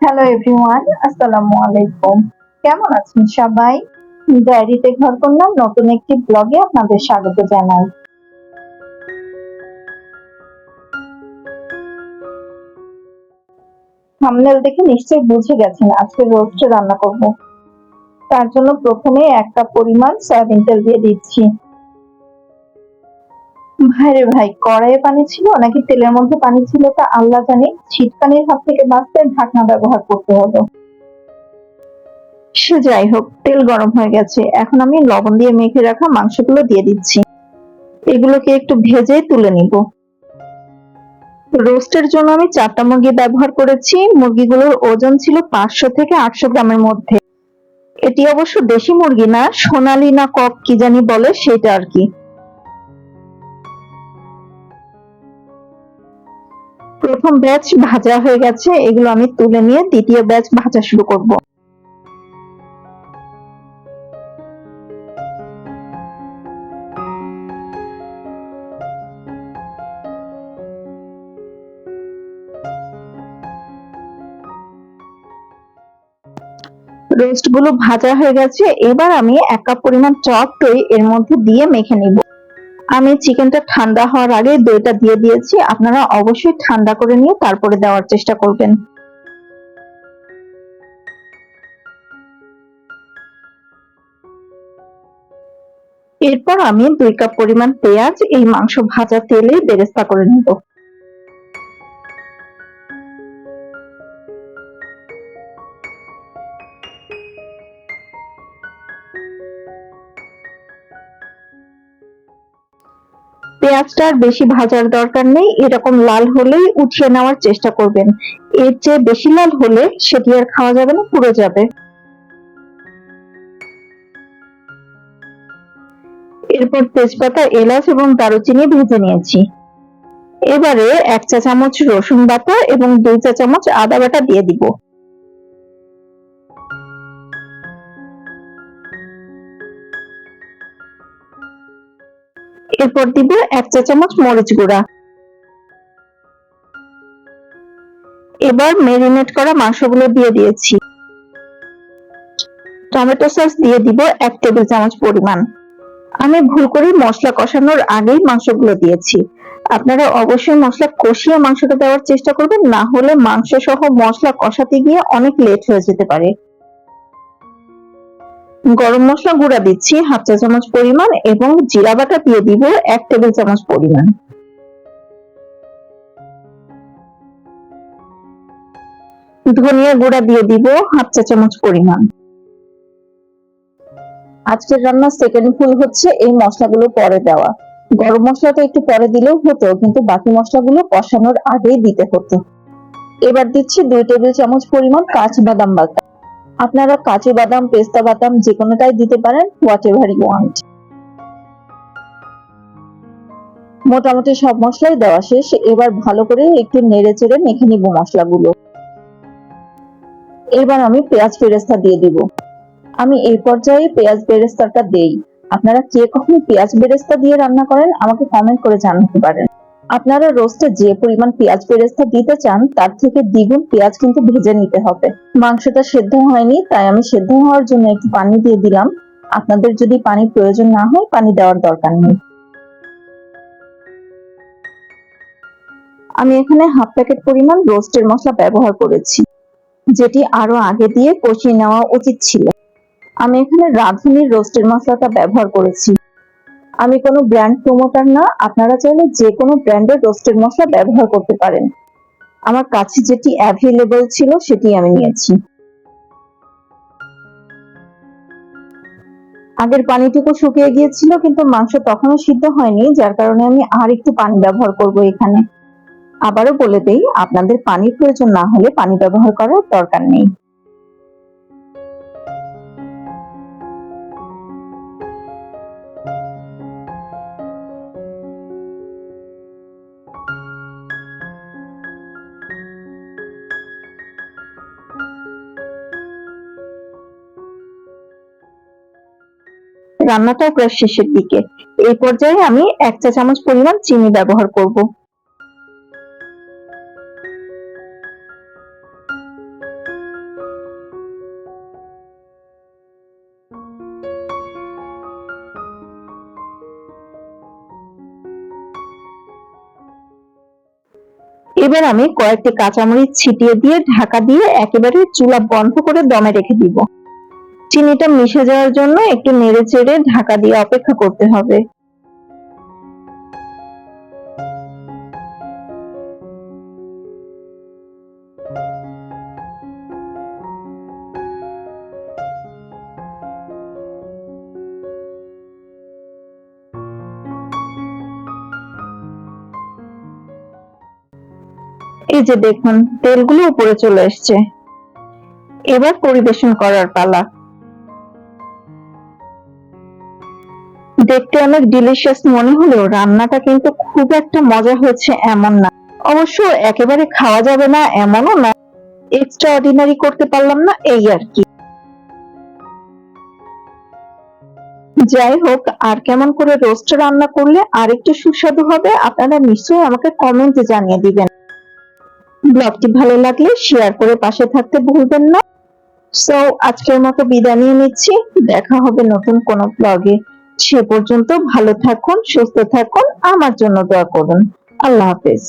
Hello everyone আসসালামু আলাইকুম কেমন আছেন সবাই? ডায়েরিতে ঘর করলাম নতুন একটি ব্লগে আপনাদের স্বাগত জানাই। থাম্বনেল দেখে নিশ্চয়ই বুঝে গেছেন আজকে রোস্ট রান্না করব। তার জন্য প্রথমে এক কাপ পরিমাণ সয়াবিন তেল দিয়ে দিচ্ছি। ভাইরে ভাই, কড়াইয়ে পানি ছিল নাকি তেলের মধ্যে পানি ছিল তা আল্লাহ জানে। ছিটকানির হাত থেকে বাঁচতে ঢাকনা ব্যবহার করতে হলো। সে যাই হোক, তেল গরম হয়ে গেছে। এখন আমি লবণ দিয়ে মেখে রাখা মাংসগুলো দিয়ে দিচ্ছি। এগুলোকে একটু ভেজে তুলে নিব। রোস্টের জন্য আমি চারটা মুরগি ব্যবহার করেছি। মুরগিগুলোর ওজন ছিল পাঁচশো থেকে আটশো গ্রামের মধ্যে। এটি অবশ্য দেশি মুরগি না, সোনালি না কক কি জানি বলে, সেটা আর কি। প্রথম ব্যাচ ভাজা হয়ে গেছে, এগুলো আমি তুলে নিয়ে দ্বিতীয় ব্যাচ ভাজা শুরু করব। রোস্টগুলো ভাজা হয়ে গেছে, এবার আমি এক কাপ পরিমাণ টক দই এর মধ্যে দিয়ে মেখে নিব। আমি চিকেনটা ঠান্ডা হওয়ার আগে দইটা দিয়ে দিয়েছি। আপনারা অবশ্যই ঠান্ডা করে নিয়ে তারপরে দেওয়ার চেষ্টা করবেন। এরপর আমি দুই কাপ পরিমাণ পেঁয়াজ, এই মাংস ভাজা তেলে বেরেস্তা করে নেব। পেঁয়াজটা বেশি ভাজার দরকার নেই, এরকম লাল হলেই উঠিয়ে নেওয়ার চেষ্টা করবেন। এর চেয়ে বেশি লাল হলে সেটি আর খাওয়া যাবে না, পুড়ে যাবে। এরপর তেজপাতা, এলাচ এবং দারুচিনি ভেজে নিয়েছি। এবারে এক চা চামচ রসুন বাটা এবং দুই চা চামচ আদা বাটা দিয়ে দিব। এরপর দিব এক চা চামচ মরিচ গুঁড়া। এবার মেরিনেট করা মাংসগুলো দিয়ে দিয়েছি। টমেটো সস দিয়ে দিব এক টেবিল চামচ পরিমাণ। আমি ভুল করে মশলা কষানোর আগেই মাংসগুলো দিয়েছি। আপনারা অবশ্যই মশলা কষিয়ে মাংসটা দেওয়ার চেষ্টা করবেন, না হলে মাংস সহ মশলা কষাতে গিয়ে অনেক লেট হয়ে যেতে পারে। গরম মশলা গুঁড়া দিচ্ছি, হাফ চা চামচ পরিমাণ এবং জিরা বাটা দিয়ে দিব এক টেবিল চামচ পরিমাণ। ধনিয়া গুঁড়া দিয়ে দিব হাফ চা চামচ পরিমাণ। আজকের রান্নার সেকেন্ড ফুল হচ্ছে এই মশলাগুলো পরে দেওয়া। গরম মশলাটা একটু পরে দিলেও হতো, কিন্তু বাকি মশলাগুলো কষানোর আগেই দিতে হতো। এবার দিচ্ছি দুই টেবিল চামচ পরিমাণ কাঁচা বাদাম বাটা। আপনারা কাজু বাদাম, পেস্তা বাদাম যে কোনোটাই দিতে পারেন হোয়াট এভার ইউ ওয়ান্ট মোটামুটি সব মশলাই দেওয়া শেষ। এবার ভালো করে একটু নেড়ে চেড়ে মেখে নিব মশলাগুলো। এবার আমি পেঁয়াজ বেরেস্তা দিয়ে দিব। আমি এই পর্যায়ে পেঁয়াজ বেরেস্তাটা দেই। আপনারা কে কখনো পেঁয়াজ বেরেস্তা দিয়ে রান্না করেন, আমাকে কমেন্ট করে জানাতে পারেন। আপনারা রোস্টে যে পরিমাণ পেঁয়াজ বেরেস্তা দিতে চান, তার থেকে দ্বিগুণ পেঁয়াজ কিন্তু ভেজে নিতে হবে। মাংসটা সেদ্ধ হয়নি, তাই আমি সেদ্ধ হওয়ার জন্য একটু পানি দিয়ে দিলাম। আপনাদের যদি পানি প্রয়োজন না হয়, পানি দেওয়ার দরকার নেই। আমি এখানে হাফ প্যাকেট পরিমাণ রোস্টের মশলা ব্যবহার করেছি, যেটি আরও আগে দিয়ে কষিয়ে নেওয়া উচিত ছিল। আমি এখানে রাঁধুনির রোস্টের মশলাটা ব্যবহার করেছি। আমি কোনো ব্র্যান্ড প্রমোটার না, আপনারা চাইলে যে কোনো ব্র্যান্ডের রোস্টেড মশলা ব্যবহার করতে পারেন। আমার কাছে যেটি অ্যাভেলেবল ছিল, সেটি আমি নিয়েছি। আগের পানিটুকু শুকিয়ে গিয়েছিল, কিন্তু মাংস তখনও সিদ্ধ হয়নি, যার কারণে আমি আর একটু পানি ব্যবহার করব এখানে। আবারও বলে দেই, আপনাদের পানির প্রয়োজন না হলে পানি ব্যবহার করার দরকার নেই। রান্নাটাও প্রায় শেষের দিকে। এই পর্যায়ে আমি এক চা চামচ পরিমাণ চিনি ব্যবহার করব। এবার আমি কয়েকটি কাঁচামরিচ ছিটিয়ে দিয়ে ঢাকা দিয়ে একেবারে চুলা বন্ধ করে দমে রেখে দিব। চিনিটা মিশে যাওয়ার জন্য একটু নেড়ে চেড়ে ঢাকা দিয়ে অপেক্ষা করতে হবে। এই যে দেখুন, তেলগুলো উপরে চলে এসছে। এবার পরিবেশন করার পালা। দেখতে অনেক ডিলিশিয়াস মনে হলেও রান্নাটা কিন্তু খুব একটা মজা হয়েছে এমন না। অবশ্য একেবারে খাওয়া যাবে না এমনও না। এক্সট্রা অর্ডিনারি করতে পারলাম না এই আর কি। যাই হোক, আর কেমন করে রোস্ট রান্না করলে আর একটু সুস্বাদু হবে, আপনারা নিশ্চয়ই আমাকে কমেন্টে জানিয়ে দিবেন। ব্লগটি ভালো লাগলে শেয়ার করে পাশে থাকতে ভুলবেন না। সো আজকের মতো বিদায় নিয়ে নিচ্ছি। দেখা হবে নতুন কোনো ব্লগে সে পর্যন্ত ভালো থাকুন সুস্থ থাকুন আমার জন্য দোয়া করুন। আল্লাহ হাফেজ।